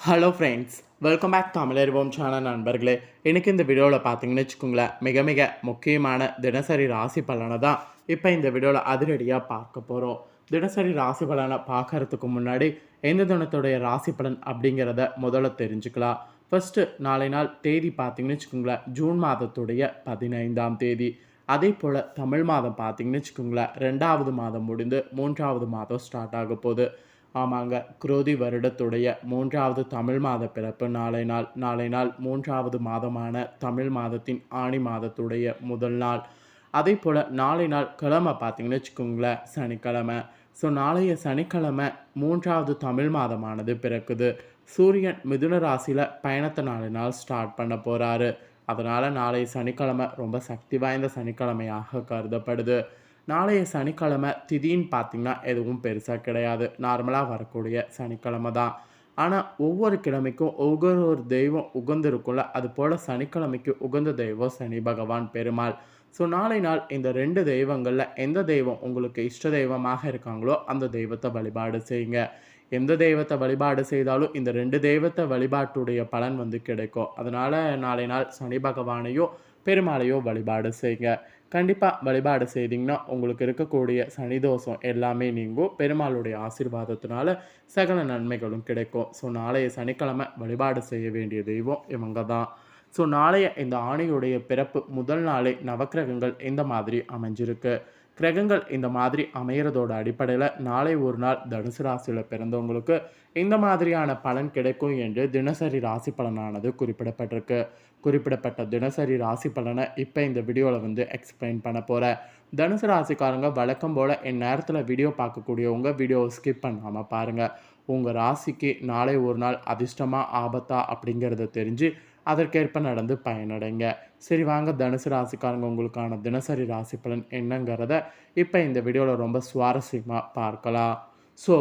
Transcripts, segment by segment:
Hello friends welcome back Tamilarivom channel நண்பர்களே. இன்றைக்கி இந்த வீடியோவில் பார்த்தீங்கன்னு வச்சுக்கோங்களேன் மிக மிக முக்கியமான தினசரி ராசி பலனை தான் இப்போ இந்த வீடியோவில் அதிரடியாக பார்க்க போகிறோம் தினசரி ராசி பலனை பார்க்கறதுக்கு முன்னாடி எந்த தினத்துடைய ராசி பலன் அப்படிங்கிறத முதல்ல தெரிஞ்சுக்கலாம். ஃபஸ்ட்டு நாளை நாள் தேதி பார்த்தீங்கன்னு வச்சுக்கோங்களேன் ஜூன் மாதத்துடைய பதினைந்தாம் தேதி. அதே போல் தமிழ் மாதம் பார்த்தீங்கன்னு வச்சுக்கோங்களேன் ரெண்டாவது மாதம் முடிந்து மூன்றாவது மாதம் ஸ்டார்ட் ஆக போகுது. ஆமாங்க. குரோதி வருடத்துடைய மூன்றாவது தமிழ் மாத பிறப்பு. நாளை நாள் நாளை நாள் மூன்றாவது மாதமான தமிழ் மாதத்தின் ஆணி மாதத்துடைய முதல் நாள். அதே போல் நாளை நாள் கிழமை பார்த்தீங்கன்னு வச்சுக்கோங்களேன் சனிக்கிழமை. ஸோ நாளைய சனிக்கிழமை மூன்றாவது தமிழ் மாதமானது பிறக்குது. சூரியன் மிதுன ராசியில் பயணத்தை நாளை நாள் ஸ்டார்ட் பண்ண போகிறாரு அதனால் நாளை சனிக்கிழமை ரொம்ப சக்தி வாய்ந்த சனிக்கிழமையாக கருதப்படுது. நாளைய சனிக்கிழமை திதின்னு பார்த்தீங்கன்னா எதுவும் பெருசாக கிடையாது. நார்மலாக வரக்கூடிய சனிக்கிழமை தான். ஆனால் ஒவ்வொரு கிழமைக்கும் ஒவ்வொரு ஒரு தெய்வம் உகந்திருக்கும்ல அது போல் சனிக்கிழமைக்கு உகந்த தெய்வம் சனி பகவான் பெருமாள். ஸோ நாளை நாள் இந்த ரெண்டு தெய்வங்களில் எந்த தெய்வம் உங்களுக்கு இஷ்ட தெய்வமாக இருக்காங்களோ அந்த தெய்வத்தை வழிபாடு செய்யுங்க. எந்த தெய்வத்தை வழிபாடு செய்தாலும் இந்த ரெண்டு தெய்வத்தை வழிபாட்டுடைய பலன் வந்து கிடைக்கும். அதனால் நாளை நாள் சனி பகவானையோ பெருமாளையோ வழிபாடு செய்யுங்க. கண்டிப்பாக வழிபாடு செய்தீங்கன்னா உங்களுக்கு இருக்கக்கூடிய சனிதோஷம் எல்லாமே நீங்கும். பெருமாளுடைய ஆசீர்வாதத்தினால சகல நன்மைகளும் கிடைக்கும். ஸோ நாளைய சனிக்கிழமை வழிபாடு செய்ய வேண்டிய தெய்வம் இவங்க தான். ஸோ நாளைய இந்த ஆணையுடைய பிறப்பு முதல் நாளே நவக்கிரகங்கள் இந்த மாதிரி அமைஞ்சிருக்கு. கிரகங்கள் இந்த மாதிரி அமையிறதோட அடிப்படையில் நாளை ஒரு நாள் தனுசு ராசியில் பிறந்தவங்களுக்கு இந்த மாதிரியான பலன் கிடைக்கும் என்று தினசரி ராசி பலனானது குறிப்பிடப்பட்டிருக்கு. குறிப்பிடப்பட்ட தினசரி ராசி பலனை இப்போ இந்த வீடியோவில் வந்து எக்ஸ்பிளைன் பண்ண போகிறேன் தனுசு ராசிக்காரங்க வழக்கம் போல் என் நேரத்தில் வீடியோ பார்க்கக்கூடியவங்க வீடியோவை ஸ்கிப் பண்ணாமல் பாருங்கள் உங்கள் ராசிக்கு நாளை ஒரு நாள் அதிர்ஷ்டமாக ஆபத்தா அப்படிங்கிறத தெரிஞ்சு அதற்கேற்ப நடந்து பயனடைங்க. சரி வாங்க தனுசு ராசிக்காரங்க உங்களுக்கான தினசரி ராசி பலன் என்னங்கிறத இப்போ இந்த வீடியோவில் ரொம்ப சுவாரஸ்யமாக பார்க்கலாம். ஸோ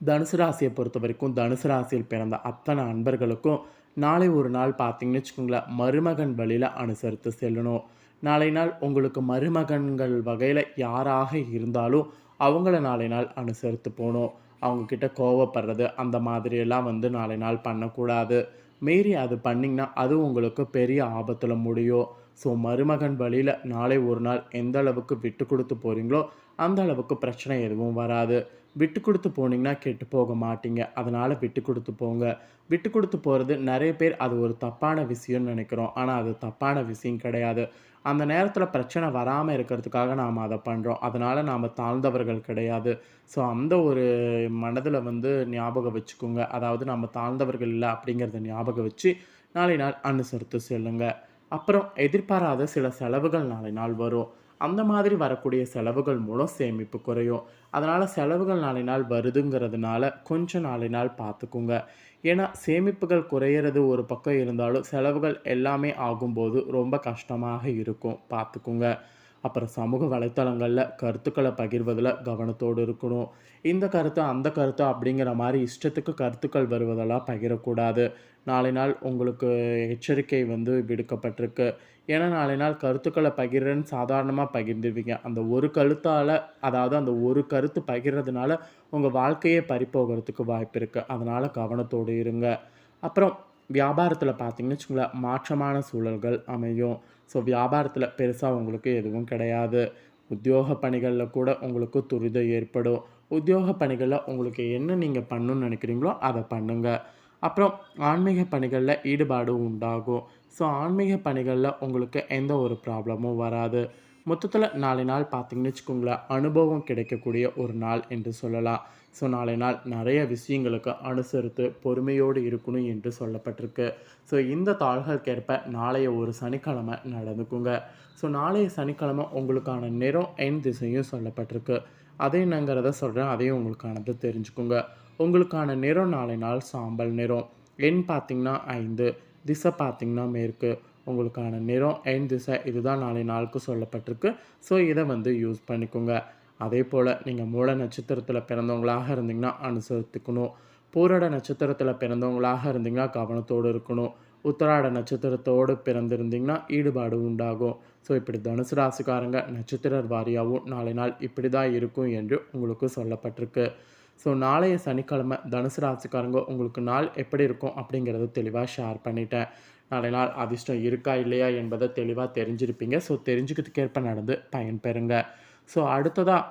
தனுசு ராசியை பொறுத்த வரைக்கும் தனுசு ராசியில் பிறந்த அத்தனை அன்பர்களுக்கும் நாளை ஒரு நாள் பார்த்தீங்கன்னு வச்சுக்கோங்களேன் மருமகன் வழியில் அனுசரித்து செல்லணும். நாளை நாள் உங்களுக்கு மருமகன்கள் வகையில் யாராக இருந்தாலும் அவங்கள நாளை நாள் அனுசரித்து போகணும். அவங்கக்கிட்ட கோவப்படுறது அந்த மாதிரியெல்லாம் வந்து நாளை நாள் பண்ணக்கூடாது. மீறி அது பண்ணிங்கன்னா அது உங்களுக்கு பெரிய ஆபத்தில் முடியும். ஸோ மருமகன் வழியில் நாளை ஒரு நாள் எந்த அளவுக்கு விட்டு கொடுத்து போகிறீங்களோ அந்த அளவுக்கு பிரச்சனை எதுவும் வராது. விட்டு கொடுத்து போனீங்கன்னா கெட்டு போக மாட்டீங்க. அதனால் விட்டு கொடுத்து போங்க. விட்டு கொடுத்து போகிறது நிறைய பேர் அது ஒரு தப்பான விஷயம்னு நினைக்கிறோம். ஆனால் அது தப்பான விஷயம் கிடையாது. அந்த நேரத்தில் பிரச்சனை வராமல் இருக்கிறதுக்காக நாம் அதை பண்ணுறோம் அதனால் நாம் தாழ்ந்தவர்கள் கிடையாது. ஸோ அந்த ஒரு மனதில் வந்து ஞாபகம் வச்சுக்கோங்க. அதாவது நம்ம தாழ்ந்தவர்கள் இல்லை அப்படிங்கிறத ஞாபகம் வச்சு நாளை நாள் அனுசரித்து செல்லுங்க. அப்புறம் எதிர்பாராத சில செலவுகள் நாளை நாள் வரும். அந்த மாதிரி வரக்கூடிய செலவுகள் மூலம் சேமிப்பு குறையும். அதனால் செலவுகள் நாளை நாள் வருதுங்கிறதுனால கொஞ்சம் நாளை நாள் பார்த்துக்குங்க. ஏன்னா சேமிப்புகள் குறையிறது ஒரு பக்கம் இருந்தாலும் செலவுகள் எல்லாமே ஆகும்போது ரொம்ப கஷ்டமாக இருக்கும். பார்த்துக்குங்க. அப்புறம் சமூக வலைத்தளங்களில் கருத்துக்களை பகிர்வதில் கவனத்தோடு இருக்கணும். இந்த கருத்து அந்த கருத்து அப்படிங்கிற மாதிரி இஷ்டத்துக்கு கருத்துக்கள் வருவதெல்லாம் பகிரக்கூடாது. நாளை நாள் உங்களுக்கு எச்சரிக்கை வந்து விடுக்கப்பட்டிருக்கு. ஏன்னா நாளை நாள் கருத்துக்களை பகிர்றேன்னு சாதாரணமாக பகிர்ந்துருவீங்க. அந்த ஒரு கருத்தால் அதாவது அந்த ஒரு கருத்து பகிர்றதுனால உங்கள் வாழ்க்கையே பறிப்போகிறதுக்கு வாய்ப்பு இருக்குது அதனால் கவனத்தோடு இருங்க. அப்புறம் வியாபாரத்தில் பார்த்தீங்கன்னு வச்சுக்கோங்களேன் மாற்றமான சூழல்கள் அமையும். ஸோ வியாபாரத்தில் பெருசாக உங்களுக்கு எதுவும் கிடையாது. உத்தியோக பணிகளில் கூட உங்களுக்கு துரிதம் ஏற்படும். உத்தியோக பணிகளில் உங்களுக்கு என்ன நீங்கள் பண்ணணும்னு நினைக்கிறீங்களோ அதை பண்ணுங்கள் அப்புறம் ஆன்மீக பணிகளில் ஈடுபாடு உண்டாகும். ஸோ ஆன்மீக பணிகளில் உங்களுக்கு எந்த ஒரு ப்ராப்ளமும் வராது. மொத்தத்தில் நாளை நாள் பார்த்தீங்கன்னு வச்சுக்கோங்களேன் அனுபவம் கிடைக்கக்கூடிய ஒரு நாள் என்று சொல்லலாம். ஸோ நாளை நாள் நிறைய விஷயங்களுக்கு அனுசரித்து பொறுமையோடு இருக்கணும் என்று சொல்லப்பட்டிருக்கு. ஸோ இந்த தாள்களுக்கேற்ப நாளைய ஒரு சனிக்கிழமை நடந்துக்குங்க. ஸோ நாளைய சனிக்கிழமை உங்களுக்கான நிறம் என் திசையும் சொல்லப்பட்டிருக்கு. அதை என்னங்கிறத சொல்கிறேன் அதையும் உங்களுக்கானது தெரிஞ்சுக்குங்க. உங்களுக்கான நிறம் நாளை நாள் சாம்பல் நிறம். எண் பார்த்திங்கன்னா ஐந்து திசை பார்த்திங்கன்னா மேற்கு. உங்களுக்கான நிறம் அண்ட் திசை இதுதான் நாளை நாளுக்கு சொல்லப்பட்டிருக்கு. ஸோ இதை வந்து யூஸ் பண்ணிக்கோங்க. அதே போல் நீங்கள் மூல நட்சத்திரத்தில் பிறந்தவங்களாக இருந்தீங்கன்னா அனுசரித்துக்கணும். பூரட நட்சத்திரத்தில் பிறந்தவங்களாக இருந்தீங்கன்னா கவனத்தோடு இருக்கணும். உத்தராட நட்சத்திரத்தோடு பிறந்திருந்தீங்கன்னா ஈடுபாடு உண்டாகும். ஸோ இப்படி தனுசு ராசிக்காரங்க நட்சத்திர வாரியாகவும் நாளை நாள் இப்படி தான் இருக்கும் என்று உங்களுக்கு சொல்லப்பட்டிருக்கு. ஸோ நாளைய சனிக்கிழமை தனுசு ராசிக்காரங்க உங்களுக்கு நாள் எப்படி இருக்கும் அப்படிங்கிறத தெளிவாக ஷேர் பண்ணிட்டேன். நாளை நாள் அதிர்ஷ்டம் இருக்கா இல்லையா என்பதை தெளிவாக தெரிஞ்சிருப்பீங்க. ஸோ தெரிஞ்சுக்கிறதுக்கேற்ப நடந்து பயன்பெறுங்க. ஸோ அடுத்ததாக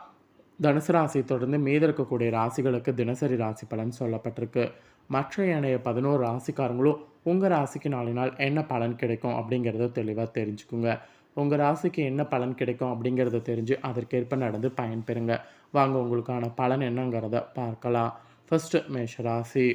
தனுசு ராசியை தொடர்ந்து மீத இருக்கக்கூடிய ராசிகளுக்கு தினசரி ராசி பலன் சொல்லப்பட்டிருக்கு. மற்ற ஏனைய பதினோரு ராசிக்காரங்களும் உங்கள் ராசிக்கு நாளை நாள் என்ன பலன் கிடைக்கும் அப்படிங்கிறத தெளிவாக தெரிஞ்சுக்குங்க. உங்கள் ராசிக்கு என்ன பலன் கிடைக்கும் அப்படிங்கிறத தெரிஞ்சு அதற்கேற்ப நடந்து பயன்பெறுங்க. வாங்க உங்களுக்கான பலன் என்னங்கிறத பார்க்கலாம். ஃபஸ்ட்டு மேஷ ராசி.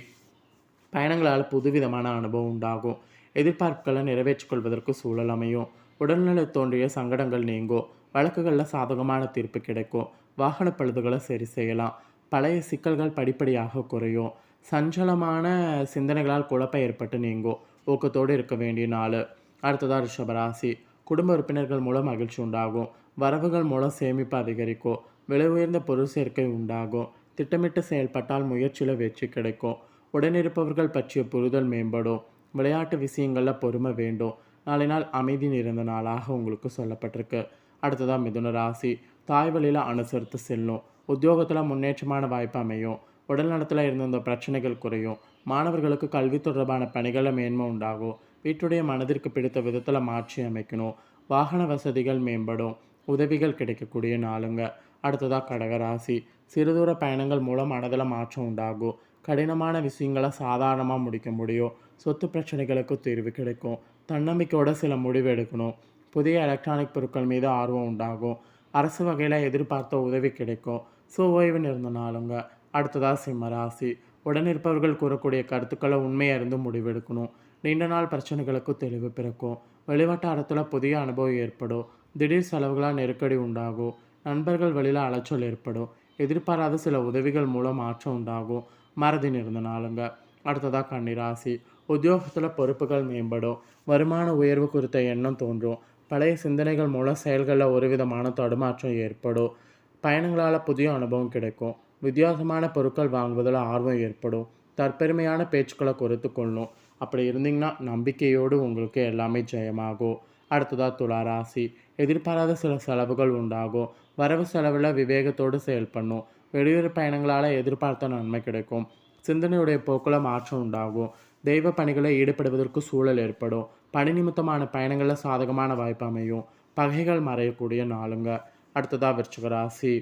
பயணங்களால் புதுவிதமான அனுபவம் உண்டாகும். எதிர்பார்ப்புகளை நிறைவேற்றிக் கொள்வதற்கு சூழல் அமையும். உடல்நிலை தோன்றிய சங்கடங்கள் நீங்கும். வழக்குகளில் சாதகமான தீர்ப்பு கிடைக்கும். வாகன பழுதுகளை சரி செய்யலாம். பழைய சிக்கல்கள் படிப்படியாக குறையும். சஞ்சலமான சிந்தனைகளால் குழப்பம் ஏற்பட்டு நீங்கும். ஊக்கத்தோடு இருக்க வேண்டிய நாள். அடுத்ததாக ரிஷபராசி குடும்ப உறுப்பினர்கள் மூலம் மகிழ்ச்சி உண்டாகும். வரவுகள் மூலம் சேமிப்பு அதிகரிக்கும். விலை உயர்ந்த பொருள் சேர்க்கை உண்டாகும். திட்டமிட்டு செயல்பட்டால் முயற்சியில் வெற்றி கிடைக்கும். உடனிருப்பவர்கள் பற்றிய புரிதல் மேம்படும். விளையாட்டு விஷயங்களில் பொறுமை வேண்டும். நாளை நாள் அமைதி நிறைந்த நாளாக உங்களுக்கு சொல்லப்பட்டிருக்கு. அடுத்ததாக மிதுன ராசி. தாய் வழியில் அனுசரித்து செல்லும். உத்தியோகத்தில் முன்னேற்றமான வாய்ப்பு அமையும். உடல் நலத்தில் இருந்த பிரச்சனைகள் குறையும். மாணவர்களுக்கு கல்வி தொடர்பான பணிகளில் மேன்மை உண்டாகும். வீட்டுடைய மனதிற்கு பிடித்த விதத்தில் மாற்றி அமைக்கணும். வாகன வசதிகள் மேம்படும். உதவிகள் கிடைக்கக்கூடிய நாளுங்க. அடுத்ததாக கடகராசி. சிறுதூர பயணங்கள் மூலம் மனதில் மாற்றம் உண்டாகும். கடினமான விஷயங்களை சாதாரணமாக முடிக்க முடியும். சொத்து பிரச்சனைகளுக்கு தீர்வு கிடைக்கும். தன்னம்பிக்கையோட சில முடிவு எடுக்கணும். புதிய எலக்ட்ரானிக் பொருட்கள் மீது ஆர்வம் உண்டாகும். அரசு வகையில் எதிர்பார்த்த உதவி கிடைக்கும். ஸோ ஓய்வு நிறந்த நாளுங்க அடுத்ததாக சிம்மராசி உடனிருப்பவர்கள் கூறக்கூடிய கருத்துக்களை உண்மையாக இருந்து முடிவெடுக்கணும். நீண்ட நாள் பிரச்சனைகளுக்கு தெளிவு பிறக்கும். வெளிவட்டாரத்தில் புதிய அனுபவம் ஏற்படும். திடீர் செலவுகளால் நெருக்கடி உண்டாகும். நண்பர்கள் வழியில் அலைச்சல் ஏற்படும். எதிர்பாராத சில உதவிகள் மூலம் மாற்றம் உண்டாகும். மறதி நிறந்த நாளுங்க. அடுத்ததாக கன்னிராசி. உத்தியோகத்தில் பொறுப்புகள் மேம்படும். வருமான உயர்வு குறித்த எண்ணம் தோன்றும். பழைய சிந்தனைகள் மூலம் செயல்களில் ஒரு விதமான தடுமாற்றம் ஏற்படும். பயணங்களால் புதிய அனுபவம் கிடைக்கும். வித்தியாசமான பொருட்கள் வாங்குவதில் ஆர்வம் ஏற்படும். தற்பெருமையான பேச்சுக்களை குறைத்து கொள்ளும். அப்படி இருந்தீங்கன்னா நம்பிக்கையோடு உங்களுக்கு எல்லாமே ஜெயமாகும். அடுத்ததாக துளாராசி. எதிர்பாராத சில செலவுகள் உண்டாகும். வரவு செலவில் விவேகத்தோடு செயல்படணும். வெளியூர் பயணங்களால் எதிர்பார்த்த நன்மை கிடைக்கும். சிந்தனையுடைய போக்கில் மாற்றம் உண்டாகும். தெய்வ பணிகளில் ஈடுபடுவதற்கு சூழல் ஏற்படும். பணி நிமித்தமான பயணங்களில் சாதகமான வாய்ப்பு அமையும். பகைகள் மறையக்கூடிய நாளுங்க. அடுத்ததாக விருச்சிக ராசி.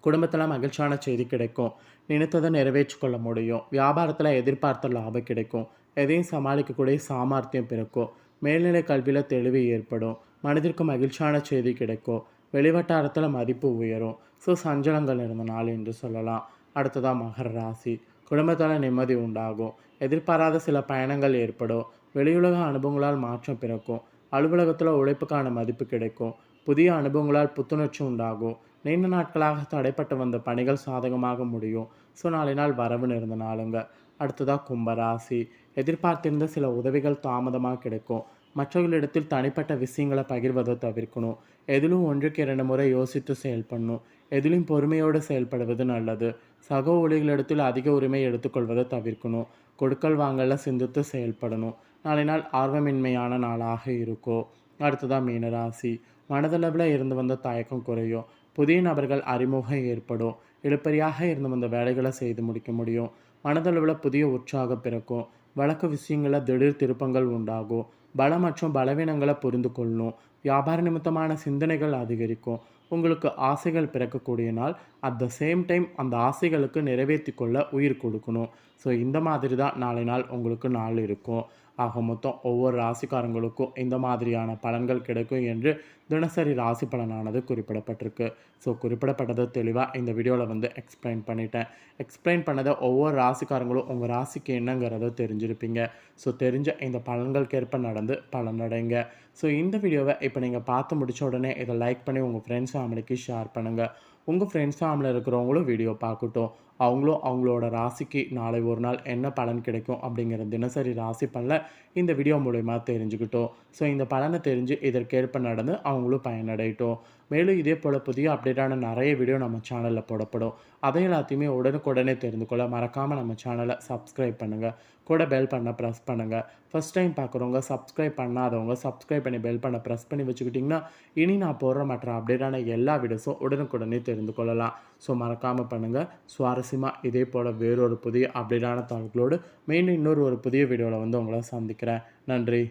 குடும்பத்தில் மகிழ்ச்சியான செய்தி கிடைக்கும். நினைத்ததை நிறைவேற்றிக் கொள்ள முடியும். வியாபாரத்தில் எதிர்பார்த்த லாபம் கிடைக்கும். எதையும் சமாளிக்கக்கூடிய சாமர்த்தியம் பிறக்கும். மேல்நிலை கல்வியில் தெளிவு ஏற்படும். மனதிற்கு மகிழ்ச்சியான செய்தி கிடைக்கும். வெளிவட்டாரத்தில் மதிப்பு உயரும். ஸோ சஞ்சலங்கள் இருந்த நாள் என்று சொல்லலாம். அடுத்ததாக மகர ராசி. குடும்பத்தால் நிம்மதி உண்டாகும். எதிர்பாராத சில பயணங்கள் ஏற்படும். வெளியுலக அனுபவங்களால் மாற்றம் பிறக்கும். அலுவலகத்தில் உழைப்புக்கான மதிப்பு கிடைக்கும். புதிய அனுபவங்களால் புத்துணர்ச்சி உண்டாகும். நீண்ட நாட்களாக தடைப்பட்டு வந்த பணிகள் சாதகமாக முடியும். ஸோ நாளை நாள் வரவு நிறந்த நாளுங்க. அடுத்ததாக கும்பராசி. எதிர்பார்த்திருந்த சில உதவிகள் தாமதமாக கிடைக்கும். மற்றவர்களிடத்தில் தனிப்பட்ட விஷயங்களை பகிர்வதை தவிர்க்கணும். எதிலும் ஒன்றுக்கு இரண்டு முறை யோசித்து செயல்படணும். எதிலும் பொறுமையோடு செயல்படுவது நல்லது. சக ஊழியர்களிடத்தில் அதிக உரிமை எடுத்துக்கொள்வதை தவிர்க்கணும். கொடுக்கல் வாங்கல சிந்தித்து செயல்படணும். நாளை நாள் ஆர்வமின்மையான நாளாக இருக்கும் அடுத்ததாக மீனராசி. மனதளவில் இருந்து வந்த தயக்கம் குறையும். புதிய நபர்கள் அறிமுகம் ஏற்படும். இழுப்பறியாக இருந்து வந்த வேலைகளை செய்து முடிக்க முடியும். மனதளவில் புதிய உற்சாகம் பிறக்கும். வழக்கு விஷயங்களில் திடீர் திருப்பங்கள் உண்டாகும். பலம் மற்றும் பலவீனங்களை புரிந்து கொள்ளணும் வியாபார நிமித்தமான சிந்தனைகள் அதிகரிக்கும். உங்களுக்கு ஆசைகள் பிறக்கக்கூடிய நாள். அட் த சேம் டைம் அந்த ஆசைகளுக்கு நிறைவேற்றி கொள்ள உயிர் கொடுக்கணும். ஸோ இந்த மாதிரி தான் நாளை நாள் உங்களுக்கு நாள் இருக்கும். ஆக மொத்தம் ஒவ்வொரு ராசிக்காரங்களுக்கும் இந்த மாதிரியான பலன்கள் கிடைக்கும் என்று தினசரி ராசி பலனானது குறிப்பிடப்பட்டிருக்கு. ஸோ குறிப்பிடப்பட்டதை தெளிவாக இந்த வீடியோவில் வந்து எக்ஸ்பிளைன் பண்ணிட்டேன். எக்ஸ்பிளைன் பண்ணதை ஒவ்வொரு ராசிக்காரங்களும் உங்கள் ராசிக்கு என்னங்கிறத தெரிஞ்சிருப்பீங்க. ஸோ தெரிஞ்ச இந்த பலன்களுக்கேற்ப நடந்து பலனடைங்க. ஸோ இந்த வீடியோவை இப்போ நீங்கள் பார்த்து முடிச்ச உடனே இதை லைக் பண்ணி உங்கள் ஃப்ரெண்ட்ஸ் ஃபேமிலிக்கு ஷேர் பண்ணுங்கள் உங்கள் ஃப்ரெண்ட்ஸ் ஃபேமிலியில் இருக்கிறவங்களும் வீடியோ பார்க்கட்டும். அவங்களும் அவங்களோட ராசிக்கு நாளை ஒரு நாள் என்ன பலன் கிடைக்கும் அப்படிங்கிற தினசரி ராசி பலனை இந்த வீடியோ மூலயமா தெரிஞ்சுக்கிட்டோம். ஸோ இந்த பலனை தெரிஞ்சு இதற்கேற்ப நடந்து அவங்களும் பயனடையட்டும். மேலும் இதே போல் புதிய அப்டேட்டான நிறைய வீடியோ நம்ம சேனலில் போடப்படும். அதை எல்லாத்தையுமே உடனுக்குடனே தெரிந்து கொள்ள மறக்காமல் நம்ம சேனலை சப்ஸ்கிரைப் பண்ணுங்கள் கூட பெல் பண்ண ப்ரெஸ் பண்ணுங்கள் ஃபஸ்ட் டைம் பார்க்குறவங்க சப்ஸ்கிரைப் பண்ணாதவங்க சப்ஸ்கிரைப் பண்ணி பெல் பண்ண ப்ரெஸ் பண்ணி வச்சுக்கிட்டிங்கன்னா இனி நான் போடுற மற்ற அப்டேட்டான எல்லா வீடியோஸும் உடனுக்குடனே தெரிந்து கொள்ளலாம். ஸோ மறக்காமல் பண்ணுங்கள் சுவாரஸ்யம் சுவாரஸ்யமாக இதே போல் வேறொரு புதிய அப்டேட்டான தகவல்களோடு மீண்டும் இன்னொரு ஒரு புதிய வீடியோவில் வந்து உங்களை சந்திக்கிறேன். நன்றி.